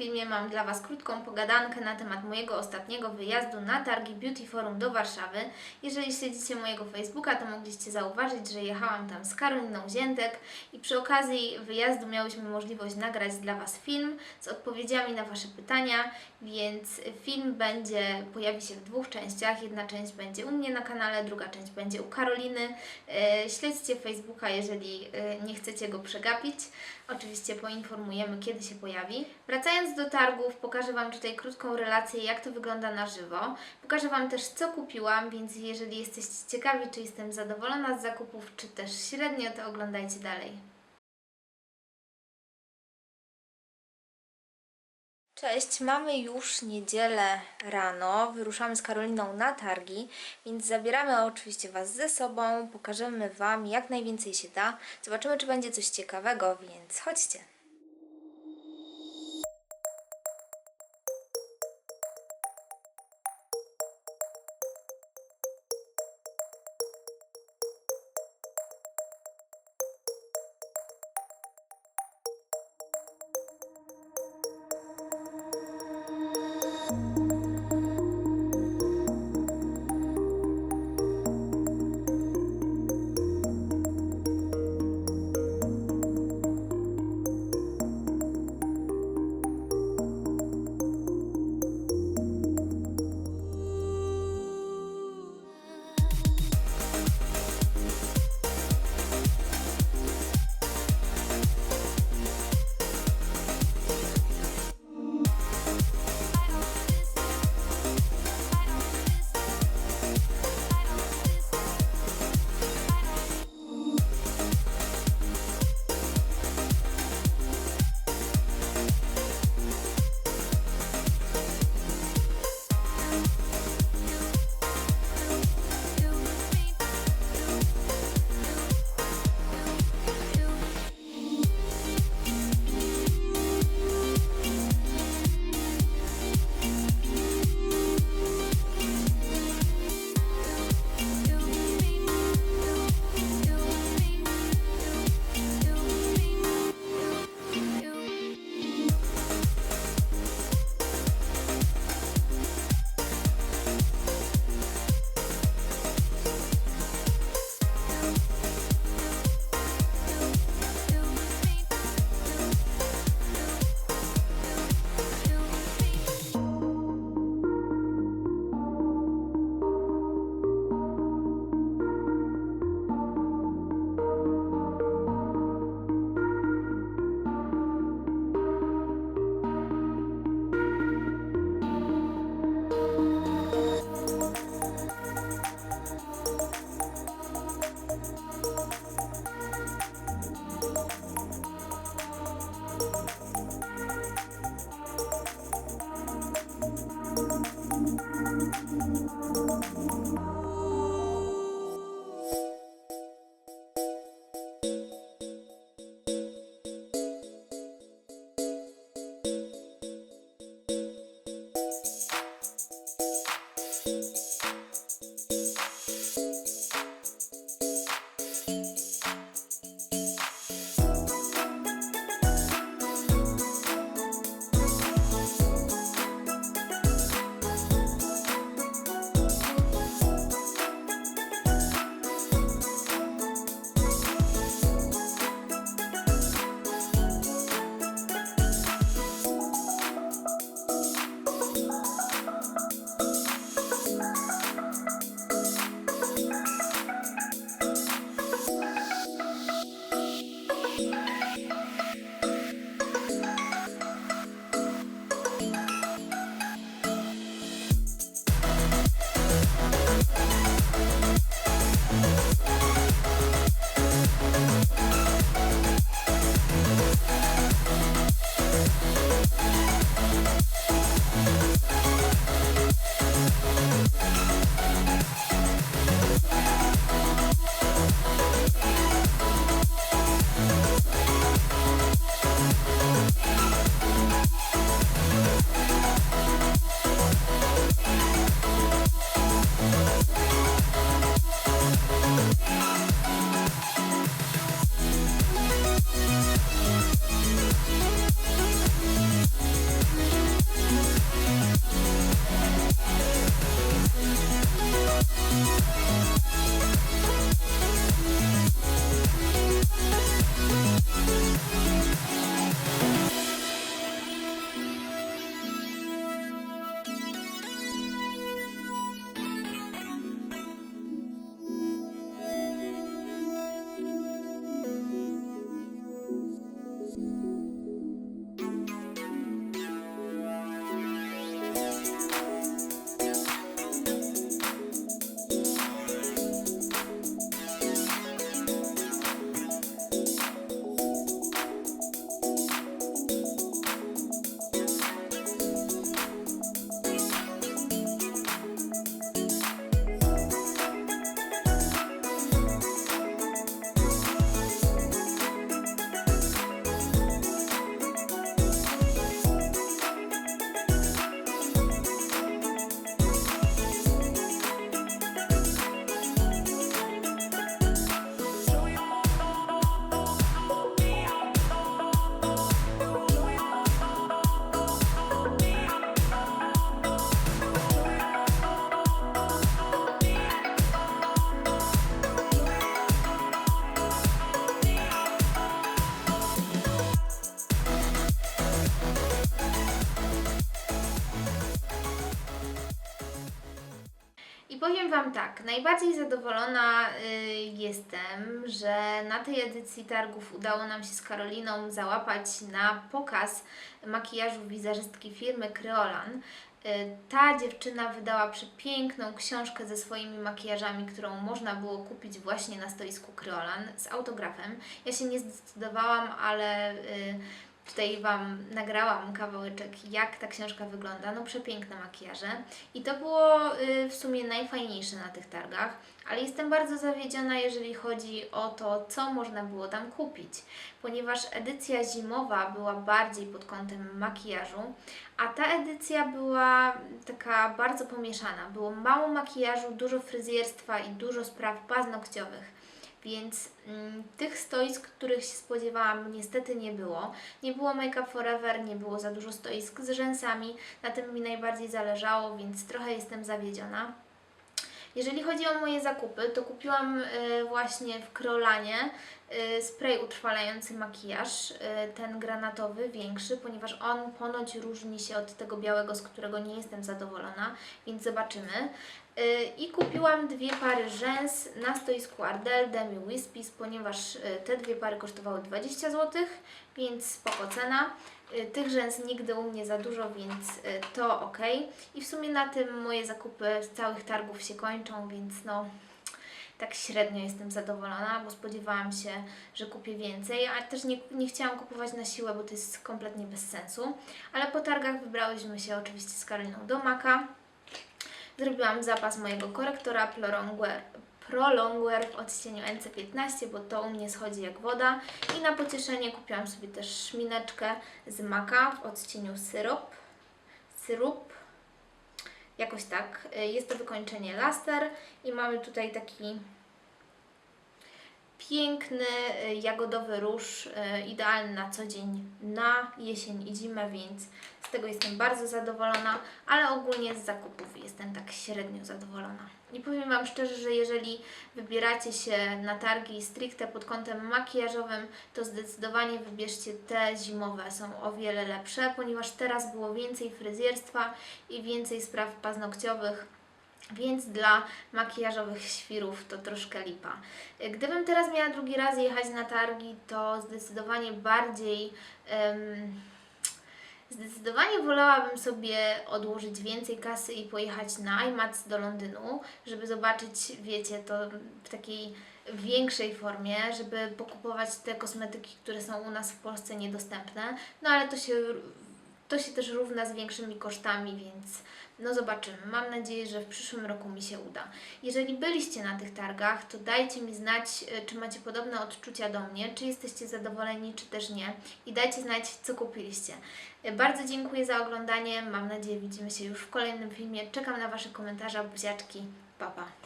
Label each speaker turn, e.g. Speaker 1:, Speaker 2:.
Speaker 1: filmie mam dla Was krótką pogadankę na temat mojego ostatniego wyjazdu na targi Beauty Forum do Warszawy. Jeżeli śledzicie mojego Facebooka, to mogliście zauważyć, że jechałam tam z Karoliną Ziętek i przy okazji wyjazdu miałyśmy możliwość nagrać dla Was film z odpowiedziami na Wasze pytania, więc film będzie, pojawi się w dwóch częściach. Jedna część będzie u mnie na kanale, druga część będzie u Karoliny. E, Śledźcie Facebooka, jeżeli e, nie chcecie go przegapić. Oczywiście poinformujemy, kiedy się pojawi. Wracając do targów, pokażę Wam tutaj krótką relację, jak to wygląda na żywo. Pokażę Wam też, co kupiłam, więc jeżeli jesteście ciekawi, czy jestem zadowolona z zakupów, czy też średnio, to oglądajcie dalej. Cześć, mamy już niedzielę rano, wyruszamy z Karoliną na targi, więc zabieramy oczywiście Was ze sobą, pokażemy Wam jak najwięcej się da, zobaczymy czy będzie coś ciekawego, więc chodźcie. Thank you. Powiem Wam tak, najbardziej zadowolona y, jestem, że na tej edycji targów udało nam się z Karoliną załapać na pokaz makijażu wizerzystki firmy Creolan. Y, Ta dziewczyna wydała przepiękną książkę ze swoimi makijażami, którą można było kupić właśnie na stoisku Creolan z autografem. Ja się nie zdecydowałam, ale y, tutaj Wam nagrałam kawałeczek, jak ta książka wygląda. No przepiękne makijaże. I to było y, w sumie najfajniejsze na tych targach, ale jestem bardzo zawiedziona, jeżeli chodzi o to, co można było tam kupić, ponieważ edycja zimowa była bardziej pod kątem makijażu, a ta edycja była taka bardzo pomieszana. Było mało makijażu, dużo fryzjerstwa i dużo spraw paznokciowych. Więc mm, tych stoisk, których się spodziewałam, niestety nie było. Nie było Make Up Forever, nie było za dużo stoisk z rzęsami. Na tym mi najbardziej zależało, więc trochę jestem zawiedziona. Jeżeli chodzi o moje zakupy, to kupiłam y, właśnie w Krolanie y, spray utrwalający makijaż, y, ten granatowy, większy, ponieważ on ponoć różni się od tego białego, z którego nie jestem zadowolona, więc zobaczymy. I kupiłam dwie pary rzęs na stoisku Ardell Demi Wispis, ponieważ te dwie pary kosztowały 20 zł, więc spoko cena. Y, Tych rzęs nigdy u mnie za dużo, więc y, to ok. I w sumie na tym moje zakupy z całych targów się kończą, więc no tak średnio jestem zadowolona, bo spodziewałam się, że kupię więcej, a też nie, nie chciałam kupować na siłę, bo to jest kompletnie bez sensu. Ale po targach wybrałyśmy się oczywiście z Karoliną do Maka. Zrobiłam zapas mojego korektora Prolongwear, Prolongwear w odcieniu NC15, bo to u mnie schodzi jak woda. I na pocieszenie kupiłam sobie też szmineczkę z Maka w odcieniu syrop. Syrup. Jakoś tak. Y, Jest to wykończenie laster i mamy tutaj taki piękny, y, jagodowy róż, y, idealny na co dzień, na jesień i zimę, więc z tego jestem bardzo zadowolona, ale ogólnie z zakupów jestem tak średnio zadowolona. I powiem Wam szczerze, że jeżeli wybieracie się na targi stricte pod kątem makijażowym, to zdecydowanie wybierzcie te zimowe, są o wiele lepsze, ponieważ teraz było więcej fryzjerstwa i więcej spraw paznokciowych. Więc dla makijażowych świrów to troszkę lipa. Gdybym teraz miała drugi raz jechać na targi, to zdecydowanie bardziej. em, Zdecydowanie wolałabym sobie odłożyć więcej kasy i pojechać na IMAX do Londynu, żeby zobaczyć, wiecie, to w takiej większej formie, żeby pokupować te kosmetyki, które są u nas w Polsce niedostępne. No ale to się, to się też równa z większymi kosztami, więc no zobaczymy. Mam nadzieję, że w przyszłym roku mi się uda. Jeżeli byliście na tych targach, to dajcie mi znać, y, czy macie podobne odczucia do mnie, czy jesteście zadowoleni, czy też nie. I dajcie znać, co kupiliście. Y, Bardzo dziękuję za oglądanie. Mam nadzieję, widzimy się już w kolejnym filmie. Czekam na Wasze komentarze, buziaczki. Pa, pa.